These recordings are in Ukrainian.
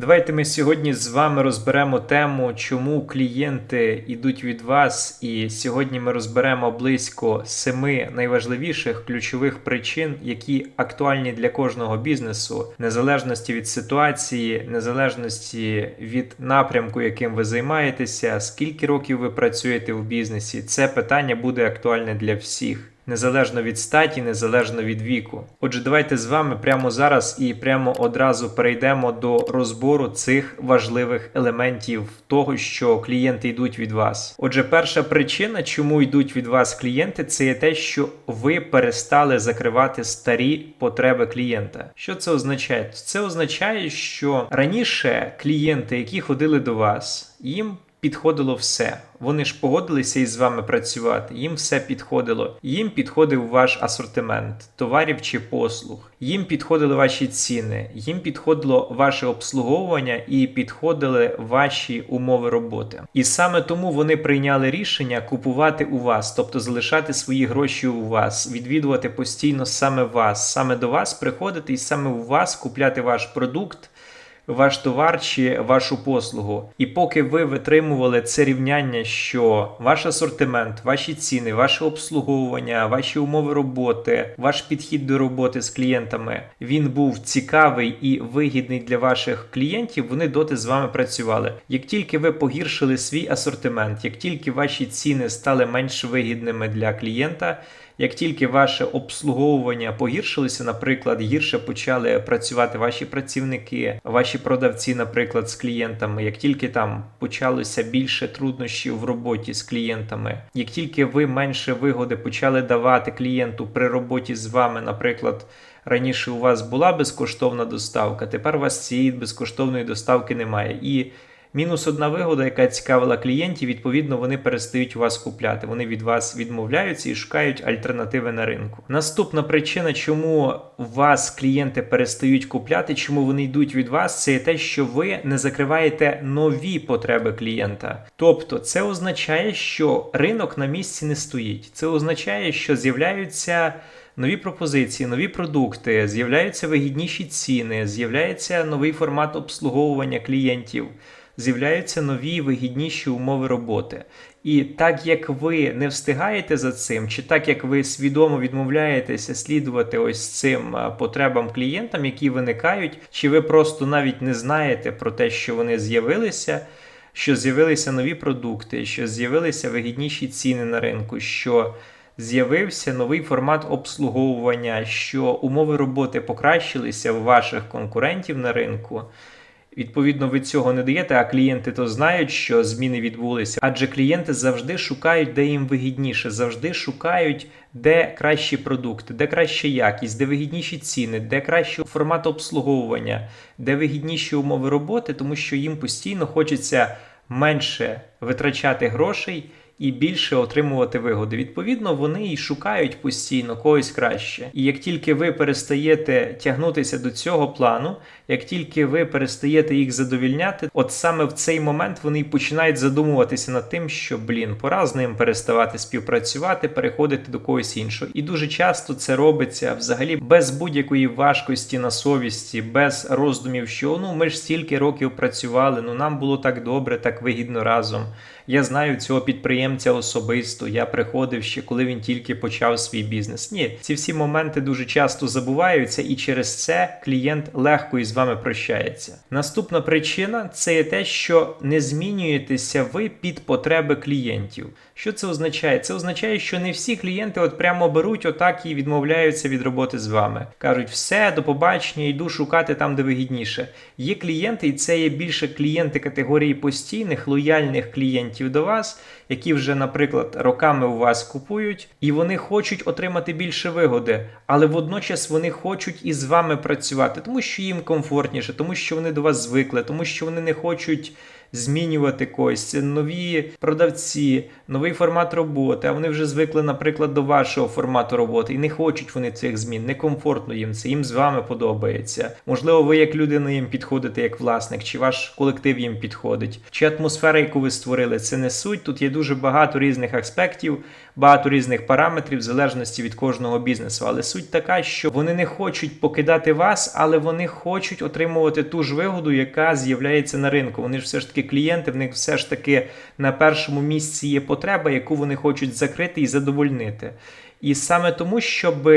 Давайте ми сьогодні з вами розберемо тему, чому клієнти йдуть від вас. І сьогодні ми розберемо близько семи найважливіших ключових причин, які актуальні для кожного бізнесу, незалежності від ситуації, незалежності від напрямку, яким ви займаєтеся, скільки років ви працюєте в бізнесі. Це питання буде актуальне для всіх. Незалежно від статі, незалежно від віку. Отже, давайте з вами прямо зараз і прямо одразу перейдемо до розбору цих важливих елементів того, що клієнти йдуть від вас. Отже, перша причина, чому йдуть від вас клієнти, це є те, що ви перестали закривати старі потреби клієнта. Що це означає? Це означає, що раніше клієнти, які ходили до вас, їм підходило все. Вони ж погодилися із вами працювати, їм все підходило. Їм підходив ваш асортимент товарів чи послуг, їм підходили ваші ціни, їм підходило ваше обслуговування і підходили ваші умови роботи. І саме тому вони прийняли рішення купувати у вас, тобто залишати свої гроші у вас, відвідувати постійно саме вас, саме до вас приходити і саме у вас купляти ваш продукт ваш товар чи вашу послугу. І поки ви витримували це рівняння, що ваш асортимент, ваші ціни, ваше обслуговування, ваші умови роботи, ваш підхід до роботи з клієнтами, він був цікавий і вигідний для ваших клієнтів, вони доти з вами працювали. Як тільки ви погіршили свій асортимент, як тільки ваші ціни стали менш вигідними для клієнта. Як тільки ваше обслуговування погіршилося, наприклад, гірше почали працювати ваші працівники, ваші продавці, наприклад, з клієнтами, як тільки там почалося більше труднощів в роботі з клієнтами, як тільки ви менше вигоди почали давати клієнту при роботі з вами, наприклад. Раніше у вас була безкоштовна доставка, тепер у вас цієї безкоштовної доставки немає. І Мінус одна вигода, яка цікавила клієнтів, відповідно, вони перестають вас купляти. Вони від вас відмовляються і шукають альтернативи на ринку. Наступна причина, чому вас клієнти перестають купляти, чому вони йдуть від вас, це те, що ви не закриваєте нові потреби клієнта. Тобто, це означає, що ринок на місці не стоїть. Це означає, що з'являються. Нові пропозиції, нові продукти, з'являються вигідніші ціни, з'являється новий формат обслуговування клієнтів з'являються нові вигідніші умови роботи. І так як ви не встигаєте за цим, чи так як ви свідомо відмовляєтеся слідувати ось цим потребам клієнтам, які виникають, чи ви просто навіть не знаєте про те, що вони з'явилися. Що з'явилися нові продукти, що з'явилися вигідніші ціни на ринку, що з'явився новий формат обслуговування, що умови роботи покращилися в ваших конкурентів на ринку. Відповідно, ви цього не даєте, а клієнти то знають, що зміни відбулися. Адже клієнти завжди шукають, де їм вигідніше, завжди шукають, де кращі продукти, де краща якість, де вигідніші ціни, де кращий формат обслуговування, де вигідніші умови роботи, тому що їм постійно хочеться менше витрачати грошей і більше отримувати вигоди. Відповідно, вони і шукають постійно когось краще. І як тільки ви перестаєте тягнутися до цього плану, як тільки ви перестаєте їх задовільняти, от саме в цей момент вони починають задумуватися над тим, що блін, пора з ним переставати співпрацювати, переходити до когось іншого. І дуже часто це робиться взагалі без будь-якої важкості на совісті, без роздумів, що ну ми ж стільки років працювали, ну нам було так добре, так вигідно разом. Я знаю цього підприємця особисто. Я приходив ще, коли він тільки почав свій бізнес. Ні, ці всі моменти дуже часто забуваються, і через це клієнт легко із вами прощається. Наступна причина це є те, що не змінюєтеся ви під потреби клієнтів. Що це означає? Це означає, що не всі клієнти от прямо беруть отак і відмовляються від роботи з вами. Кажуть, все, до побачення, йду шукати там, де вигідніше. Є клієнти, і це є більше клієнти категорії постійних, лояльних клієнтів до вас, які вже, наприклад, роками у вас купують, і вони хочуть отримати більше вигоди, але водночас вони хочуть із вами працювати, тому що їм комфортніше, тому що вони до вас звикли, тому що вони не хочуть змінювати когось. Це нові продавці, новий формат роботи. А вони вже звикли, наприклад, до вашого формату роботи і не хочуть вони цих змін, некомфортно їм це. Їм з вами подобається. Можливо, ви як людина їм підходите як власник, чи ваш колектив їм підходить, чи атмосфера, яку ви створили, це не суть. Тут є дуже багато різних аспектів, багато різних параметрів в залежності від кожного бізнесу. Але суть така, що вони не хочуть покидати вас, але вони хочуть отримувати ту ж вигоду, яка з'являється на ринку. Вони ж все ж таки клієнти, в них все ж таки на першому місці є потреба, яку вони хочуть закрити і задовольнити. І саме тому, щоб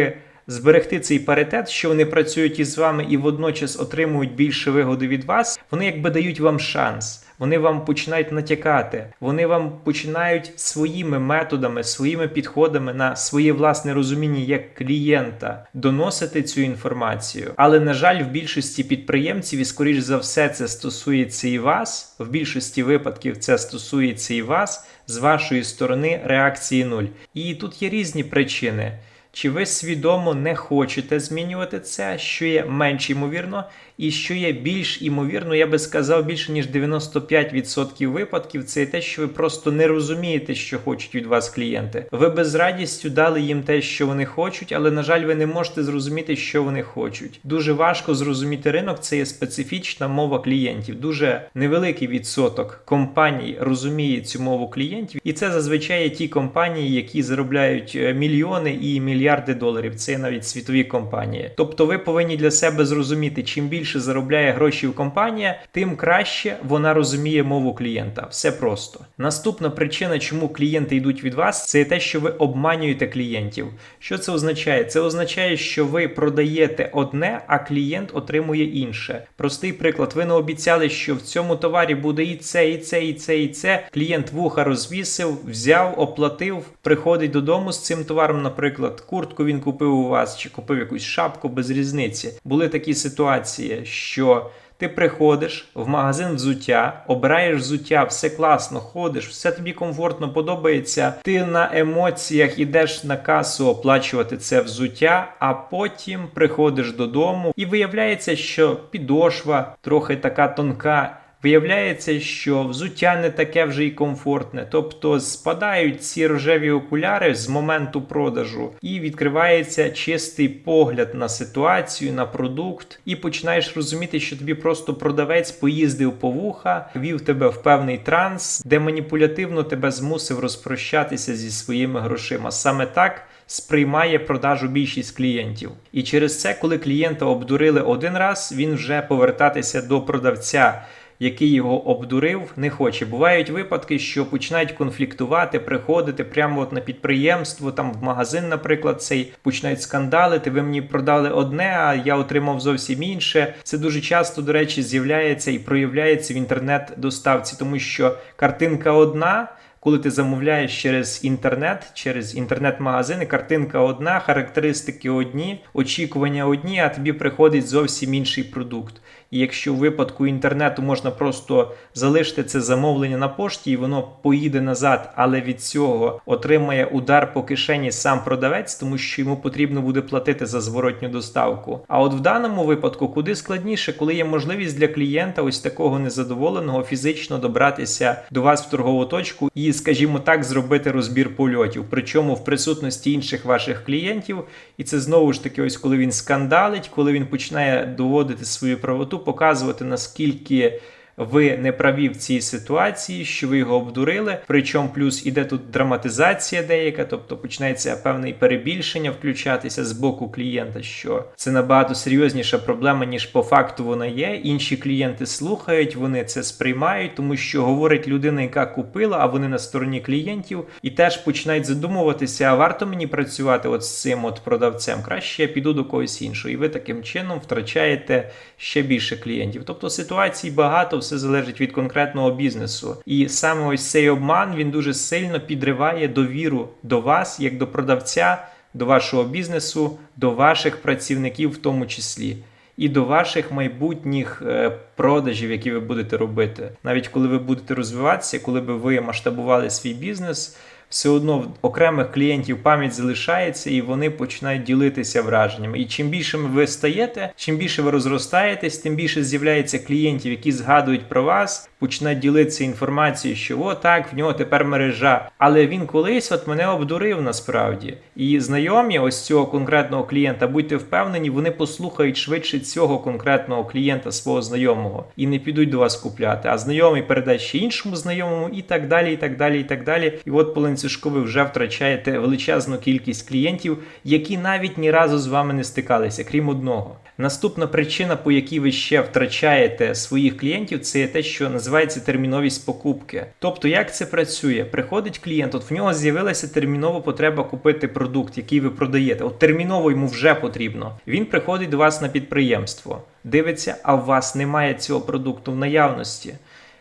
зберегти цей паритет, що вони працюють із вами і водночас отримують більше вигоди від вас, вони якби дають вам шанс. Вони вам починають натякати, вони вам починають своїми методами, своїми підходами на своє власне розуміння як клієнта доносити цю інформацію. Але на жаль, в більшості підприємців, і скоріш за все, це стосується і вас. В більшості випадків це стосується і вас з вашої сторони реакції нуль. І тут є різні причини. Чи ви свідомо не хочете змінювати це, що є менш ймовірно, і що є більш ймовірно, я би сказав, більше ніж 95% випадків, це те, що ви просто не розумієте, що хочуть від вас клієнти. Ви би з радістю дали їм те, що вони хочуть, але на жаль, ви не можете зрозуміти, що вони хочуть. Дуже важко зрозуміти ринок. Це є специфічна мова клієнтів. Дуже невеликий відсоток компаній розуміє цю мову клієнтів, і це зазвичай ті компанії, які заробляють е, мільйони і мільярди доларів. Це навіть світові компанії. Тобто, ви повинні для себе зрозуміти, чим більше заробляє грошей компанія, тим краще вона розуміє мову клієнта. Все просто. Наступна причина, чому клієнти йдуть від вас, це те, що ви обманюєте клієнтів. Що це означає? Це означає, що ви продаєте одне, а клієнт отримує інше. Простий приклад: ви не обіцяли, що в цьому товарі буде і це, і це, і це, і це. Клієнт вуха розвісив, взяв, оплатив, приходить додому з цим товаром, наприклад, куртку він купив у вас, чи купив якусь шапку без різниці. Були такі ситуації, що. Ти приходиш в магазин взуття, обираєш взуття, все класно, ходиш, все тобі комфортно подобається. Ти на емоціях ідеш на касу оплачувати це взуття, а потім приходиш додому і виявляється, що підошва трохи така тонка. Виявляється, що взуття не таке вже й комфортне, тобто спадають ці рожеві окуляри з моменту продажу, і відкривається чистий погляд на ситуацію, на продукт, і починаєш розуміти, що тобі просто продавець поїздив по вуха, вів тебе в певний транс, де маніпулятивно тебе змусив розпрощатися зі своїми грошима. Саме так. Сприймає продажу більшість клієнтів, і через це, коли клієнта обдурили один раз, він вже повертатися до продавця який його обдурив, не хоче. Бувають випадки, що починають конфліктувати, приходити прямо от на підприємство, там в магазин, наприклад, цей починають скандалити. Ви мені продали одне, а я отримав зовсім інше. Це дуже часто, до речі, з'являється і проявляється в інтернет-доставці, тому що картинка одна. Коли ти замовляєш через інтернет, через інтернет-магазини, картинка одна, характеристики одні, очікування одні, а тобі приходить зовсім інший продукт. І якщо в випадку інтернету можна просто залишити це замовлення на пошті, і воно поїде назад, але від цього отримає удар по кишені сам продавець, тому що йому потрібно буде платити за зворотню доставку. А от в даному випадку куди складніше, коли є можливість для клієнта ось такого незадоволеного фізично добратися до вас в торгову точку і, скажімо так, зробити розбір польотів, причому в присутності інших ваших клієнтів. І це знову ж таки, ось коли він скандалить, коли він починає доводити свою правоту показувати, наскільки ви не праві в цій ситуації, що ви його обдурили. Причому плюс іде тут драматизація деяка, тобто починається певне перебільшення включатися з боку клієнта, що це набагато серйозніша проблема, ніж по факту вона є. Інші клієнти слухають, вони це сприймають, тому що говорить людина, яка купила, а вони на стороні клієнтів, і теж починають задумуватися, а варто мені працювати от з цим от продавцем. Краще я піду до когось іншого. І ви таким чином втрачаєте ще більше клієнтів. Тобто ситуацій багато все залежить від конкретного бізнесу. І саме ось цей обман він дуже сильно підриває довіру до вас, як до продавця, до вашого бізнесу, до ваших працівників, в тому числі. І до ваших майбутніх е, продажів, які ви будете робити, навіть коли ви будете розвиватися, коли би ви масштабували свій бізнес, все одно в окремих клієнтів пам'ять залишається і вони починають ділитися враженнями. І чим більшими ви стаєте, чим більше ви розростаєтесь, тим більше з'являється клієнтів, які згадують про вас, почне ділитися інформацією, що о, так, в нього тепер мережа. Але він колись от мене обдурив насправді. І знайомі ось цього конкретного клієнта, будьте впевнені, вони послухають швидше цього конкретного клієнта, свого знайомого, і не підуть до вас купляти. А знайомий передасть ще іншому знайомому, і так далі, і так далі, і так далі. І от по ланцюжку ви вже втрачаєте величезну кількість клієнтів, які навіть ні разу з вами не стикалися, крім одного. Наступна причина, по якій ви ще втрачаєте своїх клієнтів, це є те, що називається терміновість покупки. Тобто, як це працює? Приходить клієнт, от в нього з'явилася термінова потреба купити продукт, який ви продаєте. От терміново йому вже потрібно. Він приходить до вас на підприємство, дивиться, а у вас немає цього продукту в наявності.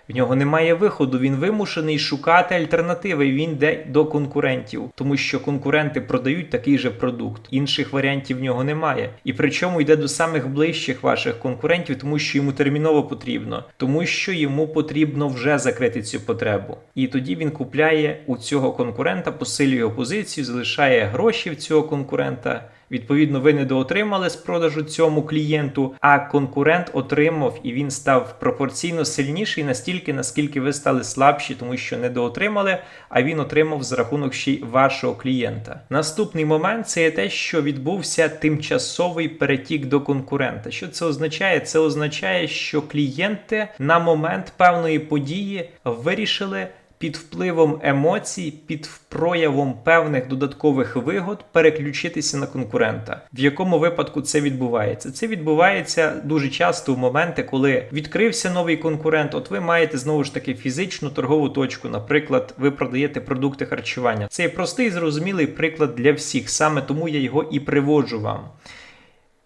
В нього немає виходу, він вимушений шукати альтернативи. Він йде до конкурентів, тому що конкуренти продають такий же продукт. Інших варіантів в нього немає. І причому йде до самих ближчих ваших конкурентів, тому що йому терміново потрібно, тому що йому потрібно вже закрити цю потребу. І тоді він купляє у цього конкурента, посилює позицію, залишає гроші в цього конкурента. Відповідно, ви недоотримали з продажу цьому клієнту, а конкурент отримав і він став пропорційно сильніший настільки, наскільки ви стали слабші, тому що недоотримали, а він отримав за рахунок ще й вашого клієнта. Наступний момент це є те, що відбувся тимчасовий перетік до конкурента. Що це означає? Це означає, що клієнти на момент певної події вирішили під впливом емоцій, під проявом певних додаткових вигод переключитися на конкурента. В якому випадку це відбувається? Це відбувається дуже часто в моменти, коли відкрився новий конкурент. От ви маєте знову ж таки фізичну торгову точку. Наприклад, ви продаєте продукти харчування. Це простий зрозумілий приклад для всіх, саме тому я його і приводжу вам.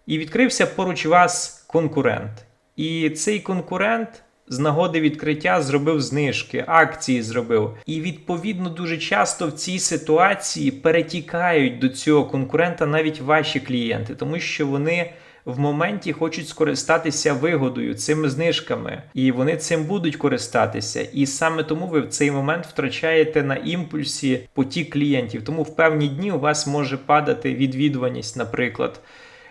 І відкрився поруч вас конкурент. І цей конкурент з нагоди відкриття зробив знижки, акції зробив. І відповідно дуже часто в цій ситуації перетікають до цього конкурента навіть ваші клієнти, тому що вони. В моменті хочуть скористатися вигодою цими знижками, і вони цим будуть користатися. І саме тому ви в цей момент втрачаєте на імпульсі потік клієнтів. Тому в певні дні у вас може падати відвідуваність, наприклад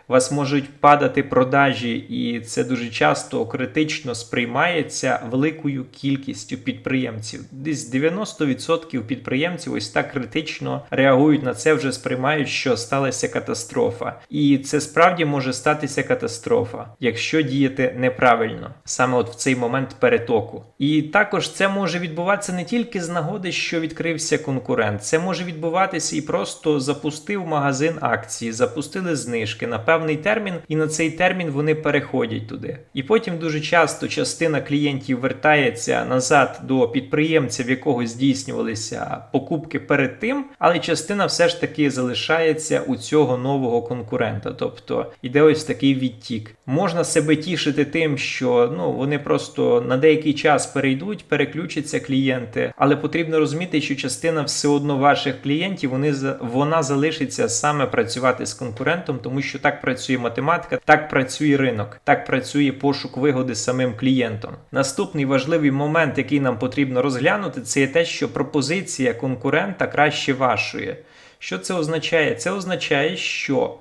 у вас можуть падати продажі, і це дуже часто критично сприймається великою кількістю підприємців. Десь 90% підприємців ось так критично реагують на це, вже сприймають, що сталася катастрофа. І це справді може статися катастрофа, якщо діяти неправильно, саме от в цей момент перетоку. І також це може відбуватися не тільки з нагоди, що відкрився конкурент, це може відбуватися і просто запустив магазин акції, запустили знижки. Напевно, певний термін, і на цей термін вони переходять туди. І потім дуже часто частина клієнтів вертається назад до підприємця, в якого здійснювалися покупки перед тим, але частина все ж таки залишається у цього нового конкурента. Тобто іде ось такий відтік. Можна себе тішити тим, що ну вони просто на деякий час перейдуть, переключаться клієнти, але потрібно розуміти, що частина все одно ваших клієнтів вони вона залишиться саме працювати з конкурентом, тому що так працює математика, так працює ринок, так працює пошук вигоди самим клієнтом. Наступний важливий момент, який нам потрібно розглянути, це є те, що пропозиція конкурента краще вашої. Що це означає? Це означає, що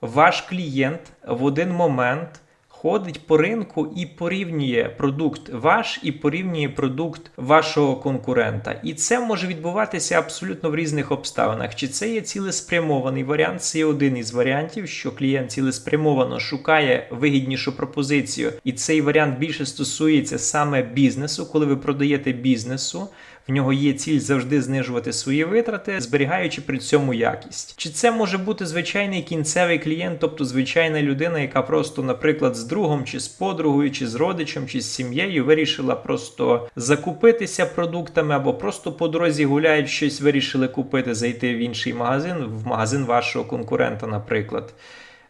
ваш клієнт в один момент ходить по ринку і порівнює продукт ваш і порівнює продукт вашого конкурента. І це може відбуватися абсолютно в різних обставинах. Чи це є цілеспрямований варіант? Це є один із варіантів, що клієнт цілеспрямовано шукає вигіднішу пропозицію, і цей варіант більше стосується саме бізнесу, коли ви продаєте бізнесу. В нього є ціль завжди знижувати свої витрати, зберігаючи при цьому якість. Чи це може бути звичайний кінцевий клієнт, тобто звичайна людина, яка просто, наприклад, з другом, чи з подругою, чи з родичем, чи з сім'єю вирішила просто закупитися продуктами, або просто по дорозі гуляють щось, вирішили купити, зайти в інший магазин, в магазин вашого конкурента, наприклад.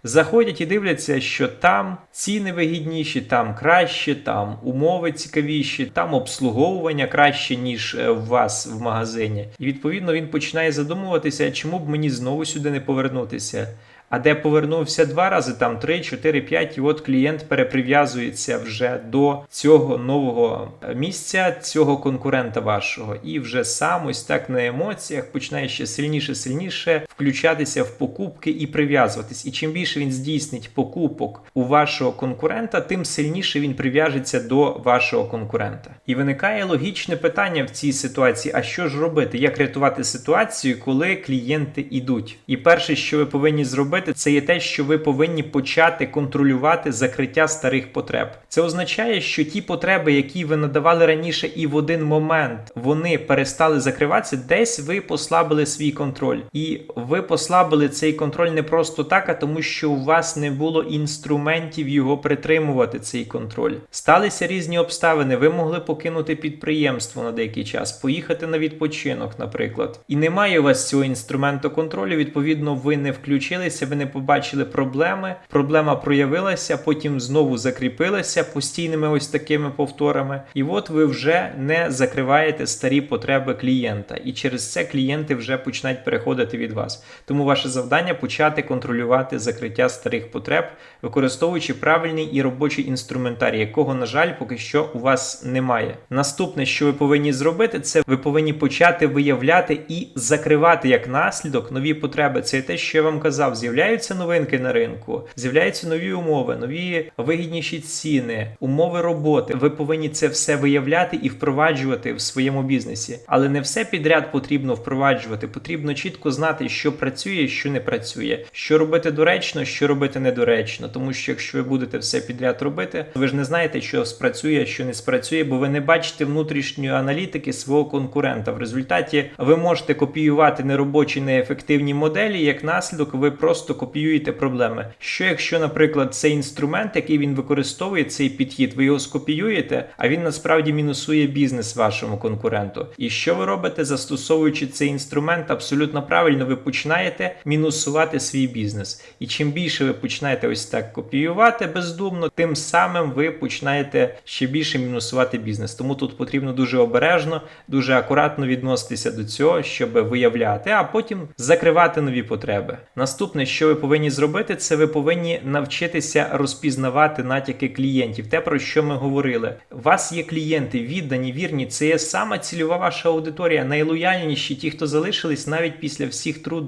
Заходять і дивляться, що там ціни вигідніші, там краще, там умови цікавіші, там обслуговування краще, ніж е, у вас в магазині. І відповідно він починає задумуватися, чому б мені знову сюди не повернутися. А де повернувся два рази, там 3, 4, 5, і от клієнт переприв'язується вже до цього нового місця, цього конкурента вашого, і вже сам ось так на емоціях починає ще сильніше, сильніше включатися в покупки і прив'язуватись. І чим більше він здійснить покупок у вашого конкурента, тим сильніше він прив'яжеться до вашого конкурента. І виникає логічне питання в цій ситуації: а що ж робити? Як рятувати ситуацію, коли клієнти йдуть? І перше, що ви повинні зробити, це є те, що ви повинні почати контролювати закриття старих потреб. Це означає, що ті потреби, які ви надавали раніше, і в один момент вони перестали закриватися, десь ви послабили свій контроль. І ви послабили цей контроль не просто так, а тому, що у вас не було інструментів його притримувати, цей контроль. Сталися різні обставини. Ви могли покинути підприємство на деякий час, поїхати на відпочинок, наприклад. І немає у вас цього інструменту контролю. Відповідно, ви не включилися, ви не побачили проблеми. Проблема проявилася, потім знову закріпилася постійними ось такими повторами. І от ви вже не закриваєте старі потреби клієнта. І через це клієнти вже починають переходити від вас. Тому ваше завдання почати контролювати закриття старих потреб, використовуючи правильний і робочий інструментарій, якого, на жаль, поки що у вас немає. Наступне, що ви повинні зробити, це ви повинні почати виявляти і закривати як наслідок нові потреби. Це те, що я вам казав. З'являються новинки на ринку, з'являються нові умови, нові вигідніші ціни, умови роботи. Ви повинні це все виявляти і впроваджувати в своєму бізнесі. Але не все підряд потрібно впроваджувати. Потрібно чітко знати, що працює, що не працює, що робити доречно, що робити недоречно. Тому що якщо ви будете все підряд робити, ви ж не знаєте, що спрацює, що не спрацює, бо ви не бачите внутрішньої аналітики свого конкурента. В результаті ви можете копіювати неробочі, неефективні моделі. Як наслідок, ви просто копіюєте проблеми. Що якщо, наприклад, цей інструмент, який він використовує, цей підхід, ви його скопіюєте, а він насправді мінусує бізнес вашому конкуренту. І що ви робите, застосовуючи цей інструмент, абсолютно правильно, ви починаєте мінусувати свій бізнес. І чим більше ви починаєте ось так копіювати бездумно, тим самим ви починаєте ще більше мінусувати бізнес. Тому тут потрібно дуже обережно, дуже акуратно відноситися до цього, щоб виявляти, а потім закривати нові потреби. Наступне, що ви повинні зробити, це ви повинні навчитися розпізнавати натяки клієнтів. Те, про що ми говорили. У вас є клієнти, віддані, вірні. Це є сама цільова ваша аудиторія, найлояльніші, ті, хто залишились навіть після всіх труднощів.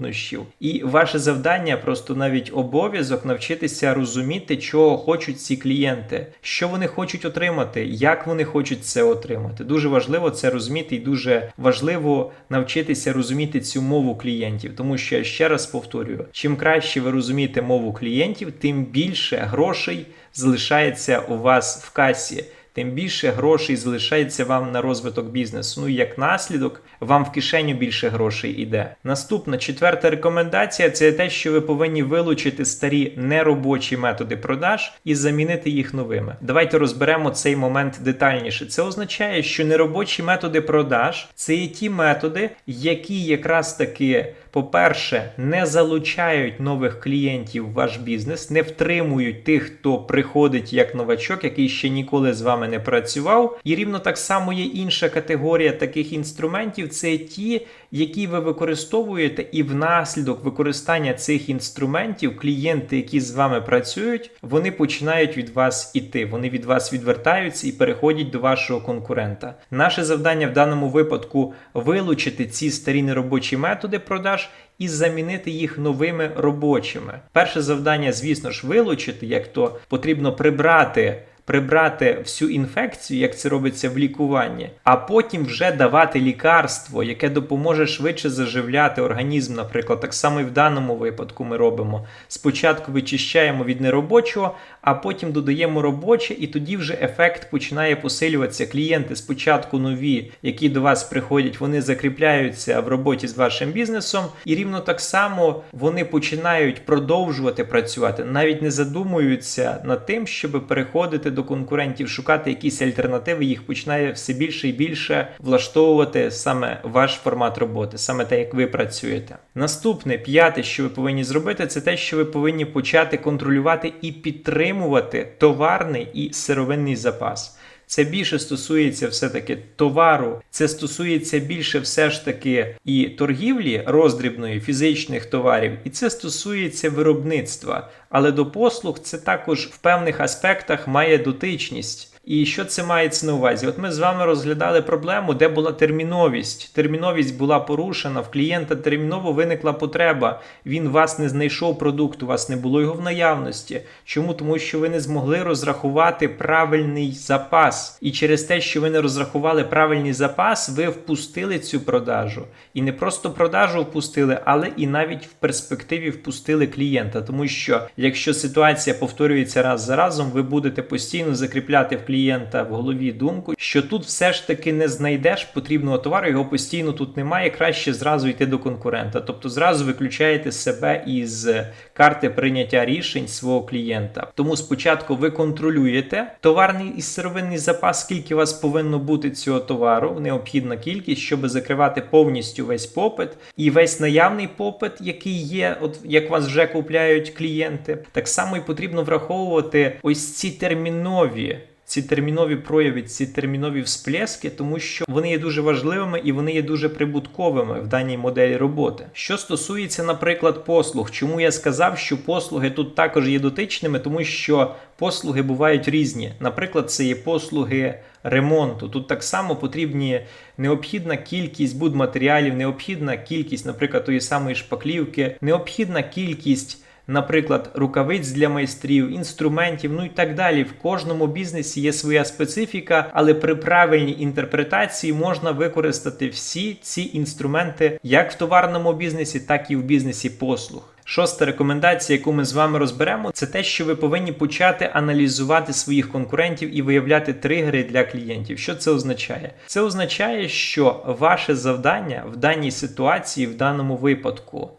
І ваше завдання просто навіть обов'язок навчитися розуміти, чого хочуть ці клієнти, що вони хочуть отримати, як вони хочуть це отримати. Дуже важливо це розуміти, і дуже важливо навчитися розуміти цю мову клієнтів, тому що ще раз повторюю: чим краще ви розумієте мову клієнтів, тим більше грошей залишається у вас в касі. Тим більше грошей залишається вам на розвиток бізнесу. Ну і як наслідок, вам в кишеню більше грошей іде. Наступна четверта рекомендація це те, що ви повинні вилучити старі неробочі методи продаж і замінити їх новими. Давайте розберемо цей момент детальніше. Це означає, що неробочі методи продаж це є ті методи, які якраз таки. По-перше, не залучають нових клієнтів в ваш бізнес, не втримують тих, хто приходить як новачок, який ще ніколи з вами не працював. І рівно так само є інша категорія таких інструментів це ті, які ви використовуєте, і внаслідок використання цих інструментів клієнти, які з вами працюють, вони починають від вас іти. Вони від вас відвертаються і переходять до вашого конкурента. Наше завдання в даному випадку вилучити ці старі неробочі методи продаж. І замінити їх новими робочими. Перше завдання, звісно ж, вилучити, як то потрібно прибрати прибрати всю інфекцію, як це робиться в лікуванні, а потім вже давати лікарство, яке допоможе швидше заживляти організм, наприклад, так само і в даному випадку ми робимо. Спочатку вичищаємо від неробочого, а потім додаємо робоче, і тоді вже ефект починає посилюватися. Клієнти спочатку нові, які до вас приходять, вони закріпляються в роботі з вашим бізнесом, і рівно так само вони починають продовжувати працювати, навіть не задумуються над тим, щоб переходити до конкурентів, шукати якісь альтернативи, їх починає все більше і більше влаштовувати саме ваш формат роботи, саме те, як ви працюєте. Наступне п'яте, що ви повинні зробити, це те, що ви повинні почати контролювати і підтримувати товарний і сировинний запас. Це більше стосується все-таки товару, це стосується більше все ж таки і торгівлі роздрібної фізичних товарів, і це стосується виробництва. Але до послуг це також в певних аспектах має дотичність. І що це мається на увазі? От ми з вами розглядали проблему, де була терміновість. Терміновість була порушена, в клієнта терміново виникла потреба. Він вас не знайшов продукт, у вас не було його в наявності. Чому? Тому що ви не змогли розрахувати правильний запас. І через те, що ви не розрахували правильний запас, ви впустили цю продажу. І не просто продажу впустили, але і навіть в перспективі впустили клієнта. Тому що якщо ситуація повторюється раз за разом, ви будете постійно закріпляти в клієнта в голові думку, що тут все ж таки не знайдеш потрібного товару, його постійно тут немає. Краще зразу йти до конкурента. Тобто зразу виключаєте себе із карти прийняття рішень свого клієнта. Тому спочатку ви контролюєте товарний і сировинний запас, скільки у вас повинно бути цього товару, необхідна кількість, щоб закривати повністю весь попит і весь наявний попит, який є, от як вас вже купляють клієнти. Так само і потрібно враховувати ось ці термінові. Ці термінові прояви, ці термінові всплески, тому що вони є дуже важливими і вони є дуже прибутковими в даній моделі роботи. Що стосується, наприклад, послуг, чому я сказав, що послуги тут також є дотичними, тому що послуги бувають різні. Наприклад, це є послуги ремонту. Тут так само потрібні необхідна кількість будматеріалів, необхідна кількість, наприклад, тої самої шпаклівки, необхідна кількість. Наприклад, рукавиць для майстрів, інструментів, ну і так далі. В кожному бізнесі є своя специфіка, але при правильній інтерпретації можна використати всі ці інструменти як в товарному бізнесі, так і в бізнесі послуг. Шоста рекомендація, яку ми з вами розберемо, це те, що ви повинні почати аналізувати своїх конкурентів і виявляти тригери для клієнтів. Що це означає? Це означає, що ваше завдання в даній ситуації, в даному випадку.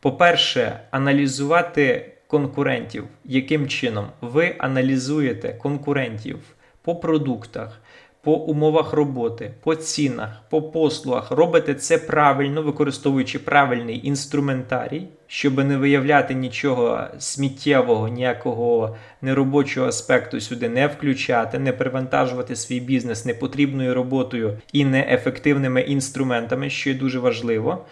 По-перше, аналізувати конкурентів. Яким чином? Ви аналізуєте конкурентів по продуктах, по умовах роботи, по цінах, по послугах. Робите це правильно, використовуючи правильний інструментарій, щоб не виявляти нічого сміттєвого, ніякого неробочого аспекту сюди не включати, не привантажувати свій бізнес непотрібною роботою і неефективними інструментами, що є дуже важливо.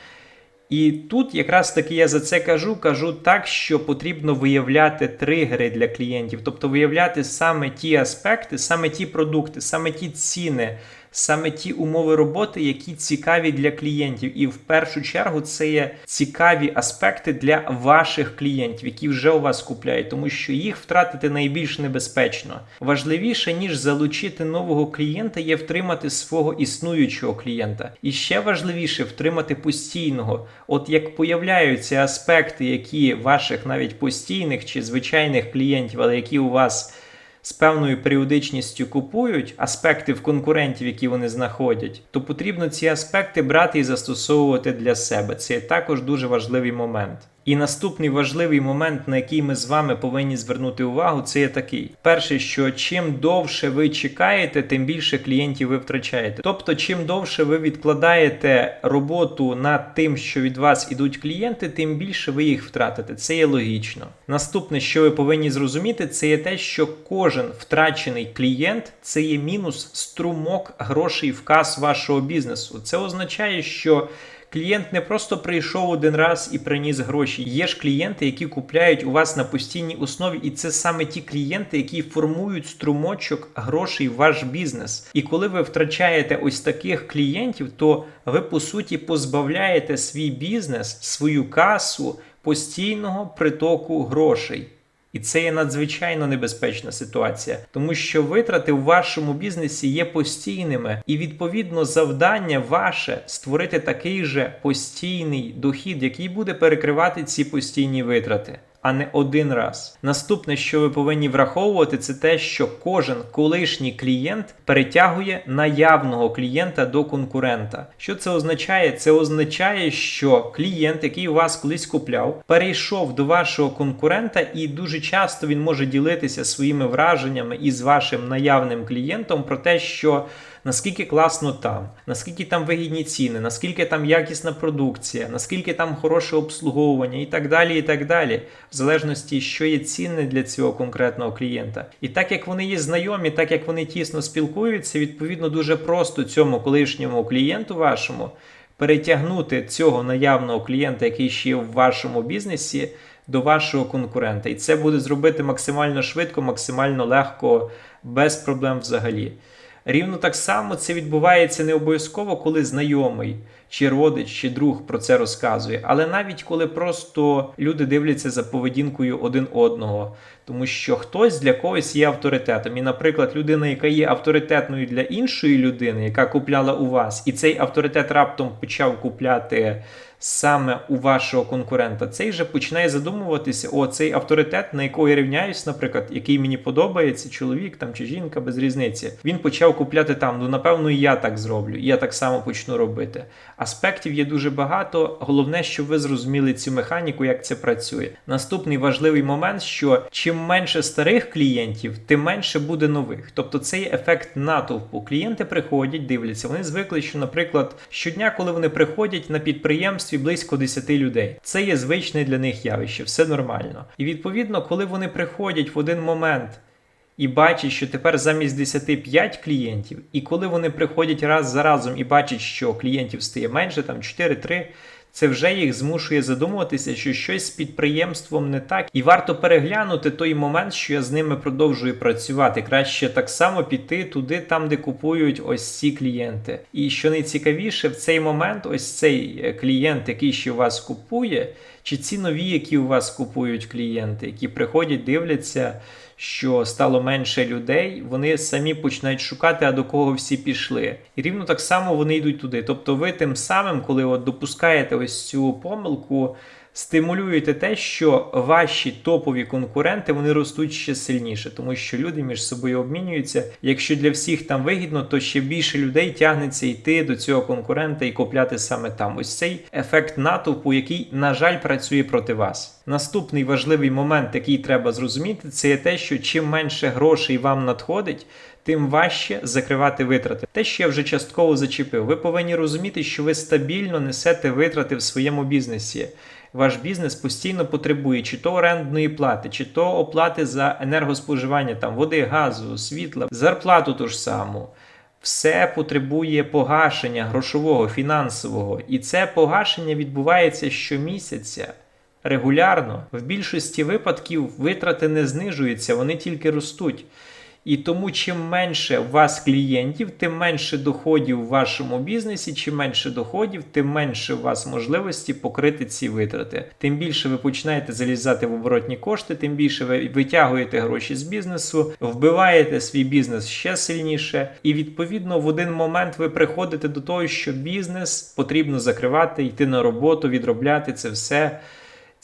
І тут якраз таки я за це кажу, кажу так, що потрібно виявляти тригери для клієнтів, тобто виявляти саме ті аспекти, саме ті продукти, саме ті ціни, саме ті умови роботи, які цікаві для клієнтів. І в першу чергу це є цікаві аспекти для ваших клієнтів, які вже у вас купляють, тому що їх втратити найбільш небезпечно. Важливіше ніж залучити нового клієнта, є втримати свого існуючого клієнта. І ще важливіше втримати постійного. От як появляються аспекти, які ваших навіть постійних чи звичайних клієнтів, але які у вас з певною періодичністю купують аспекти в конкурентів, які вони знаходять, то потрібно ці аспекти брати і застосовувати для себе. Це також дуже важливий момент. І наступний важливий момент, на який ми з вами повинні звернути увагу, це є такий: перше, що чим довше ви чекаєте, тим більше клієнтів ви втрачаєте. Тобто, чим довше ви відкладаєте роботу над тим, що від вас ідуть клієнти, тим більше ви їх втратите. Це є логічно. Наступне, що ви повинні зрозуміти, це є те, що кожен втрачений клієнт це є мінус струмок грошей в кас вашого бізнесу. Це означає, що Клієнт не просто прийшов один раз і приніс гроші. Є ж клієнти, які купляють у вас на постійній основі, і це саме ті клієнти, які формують струмочок грошей в ваш бізнес. І коли ви втрачаєте ось таких клієнтів, то ви по суті позбавляєте свій бізнес, свою касу постійного притоку грошей. І це є надзвичайно небезпечна ситуація, тому що витрати в вашому бізнесі є постійними, і відповідно завдання ваше створити такий же постійний дохід, який буде перекривати ці постійні витрати а не один раз. Наступне, що ви повинні враховувати, це те, що кожен колишній клієнт перетягує наявного клієнта до конкурента. Що це означає? Це означає, що клієнт, який у вас колись купляв, перейшов до вашого конкурента, і дуже часто він може ділитися своїми враженнями із вашим наявним клієнтом про те, що наскільки класно там, наскільки там вигідні ціни, наскільки там якісна продукція, наскільки там хороше обслуговування і так далі. і так далі, В залежності, що є цінне для цього конкретного клієнта. І так як вони є знайомі, так як вони тісно спілкуються, відповідно дуже просто цьому колишньому клієнту вашому перетягнути цього наявного клієнта, який ще є в вашому бізнесі до вашого конкурента. І це буде зробити максимально швидко, максимально легко, без проблем взагалі. Рівно так само це відбувається не обов'язково, коли знайомий, чи родич, чи друг про це розказує, але навіть коли просто люди дивляться за поведінкою один одного, тому що хтось для когось є авторитетом. І, наприклад, людина, яка є авторитетною для іншої людини, яка купляла у вас, і цей авторитет раптом почав купляти. Саме у вашого конкурента, цей же починає задумуватися: о, цей авторитет, на якого я рівняюсь, наприклад, який мені подобається, чоловік там чи жінка без різниці. Він почав купляти там. Ну, напевно, і я так зроблю, і я так само почну робити. Аспектів є дуже багато. Головне, щоб ви зрозуміли цю механіку, як це працює. Наступний важливий момент, що чим менше старих клієнтів, тим менше буде нових. Тобто цей ефект натовпу. Клієнти приходять, дивляться. Вони звикли, що, наприклад, щодня, коли вони приходять на підприємстві близько 10 людей, це є звичне для них явище, все нормально. І відповідно, коли вони приходять в один момент. І бачать, що тепер замість 10 5 клієнтів, і коли вони приходять раз за разом і бачать, що клієнтів стає менше, там 4-3, це вже їх змушує задумуватися, що щось з підприємством не так, і варто переглянути той момент, що я з ними продовжую працювати. Краще так само піти туди, там, де купують ось ці клієнти. І що найцікавіше, в цей момент, ось цей е, клієнт, який ще у вас купує, чи ці нові, які у вас купують клієнти, які приходять, дивляться. Що стало менше людей, вони самі починають шукати, а до кого всі пішли. І рівно так само вони йдуть туди. Тобто, ви тим самим, коли от допускаєте ось цю помилку, стимулюєте те, що ваші топові конкуренти вони ростуть ще сильніше, тому що люди між собою обмінюються. Якщо для всіх там вигідно, то ще більше людей тягнеться йти до цього конкурента і купляти саме там. Ось цей ефект натовпу, який, на жаль, працює проти вас. Наступний важливий момент, який треба зрозуміти, це є те, що чим менше грошей вам надходить. Тим важче закривати витрати. Те, що я вже частково зачепив, ви повинні розуміти, що ви стабільно несете витрати в своєму бізнесі. Ваш бізнес постійно потребує чи то орендної плати, чи то оплати за енергоспоживання, там води, газу, світла, зарплату ту ж саму. Все потребує погашення грошового, фінансового. І це погашення відбувається щомісяця. Регулярно. В більшості випадків витрати не знижуються, вони тільки ростуть. І тому, чим менше у вас клієнтів, тим менше доходів в вашому бізнесі. Чим менше доходів, тим менше у вас можливості покрити ці витрати. Тим більше ви починаєте залізати в оборотні кошти, тим більше ви витягуєте гроші з бізнесу, вбиваєте свій бізнес ще сильніше. І відповідно в один момент ви приходите до того, що бізнес потрібно закривати, йти на роботу, відробляти це все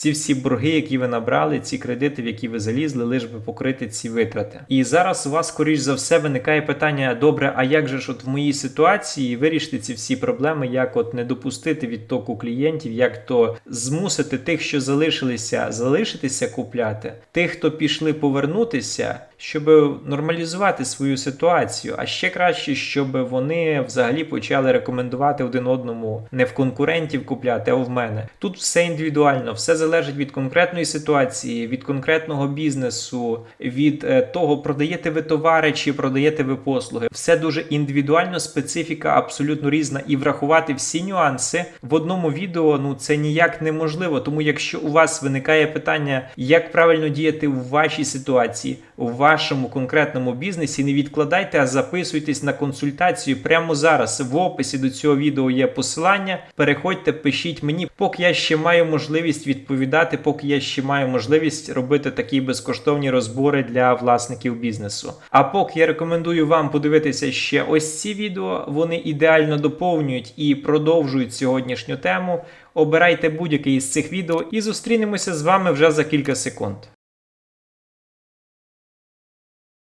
ці всі борги, які ви набрали, ці кредити, в які ви залізли, лише би покрити ці витрати. І зараз у вас, скоріш за все, виникає питання: добре, а як же ж от в моїй ситуації вирішити ці всі проблеми, як от не допустити відтоку клієнтів, як то змусити тих, що залишилися, залишитися купляти, тих, хто пішли повернутися. Щоб нормалізувати свою ситуацію, а ще краще, щоб вони взагалі почали рекомендувати один одному не в конкурентів купляти, а в мене. Тут все індивідуально, все залежить від конкретної ситуації, від конкретного бізнесу, від е, того, продаєте ви товари чи продаєте ви послуги. Все дуже індивідуально, специфіка абсолютно різна, і врахувати всі нюанси в одному відео ну це ніяк неможливо. Тому, якщо у вас виникає питання, як правильно діяти в вашій ситуації, у вашому конкретному бізнесі, не відкладайте, а записуйтесь на консультацію прямо зараз. В описі до цього відео є посилання. Переходьте, пишіть мені, поки я ще маю можливість відповідати, поки я ще маю можливість робити такі безкоштовні розбори для власників бізнесу. А поки я рекомендую вам подивитися ще ось ці відео, вони ідеально доповнюють і продовжують сьогоднішню тему. Обирайте будь-який із цих відео і зустрінемося з вами вже за кілька секунд.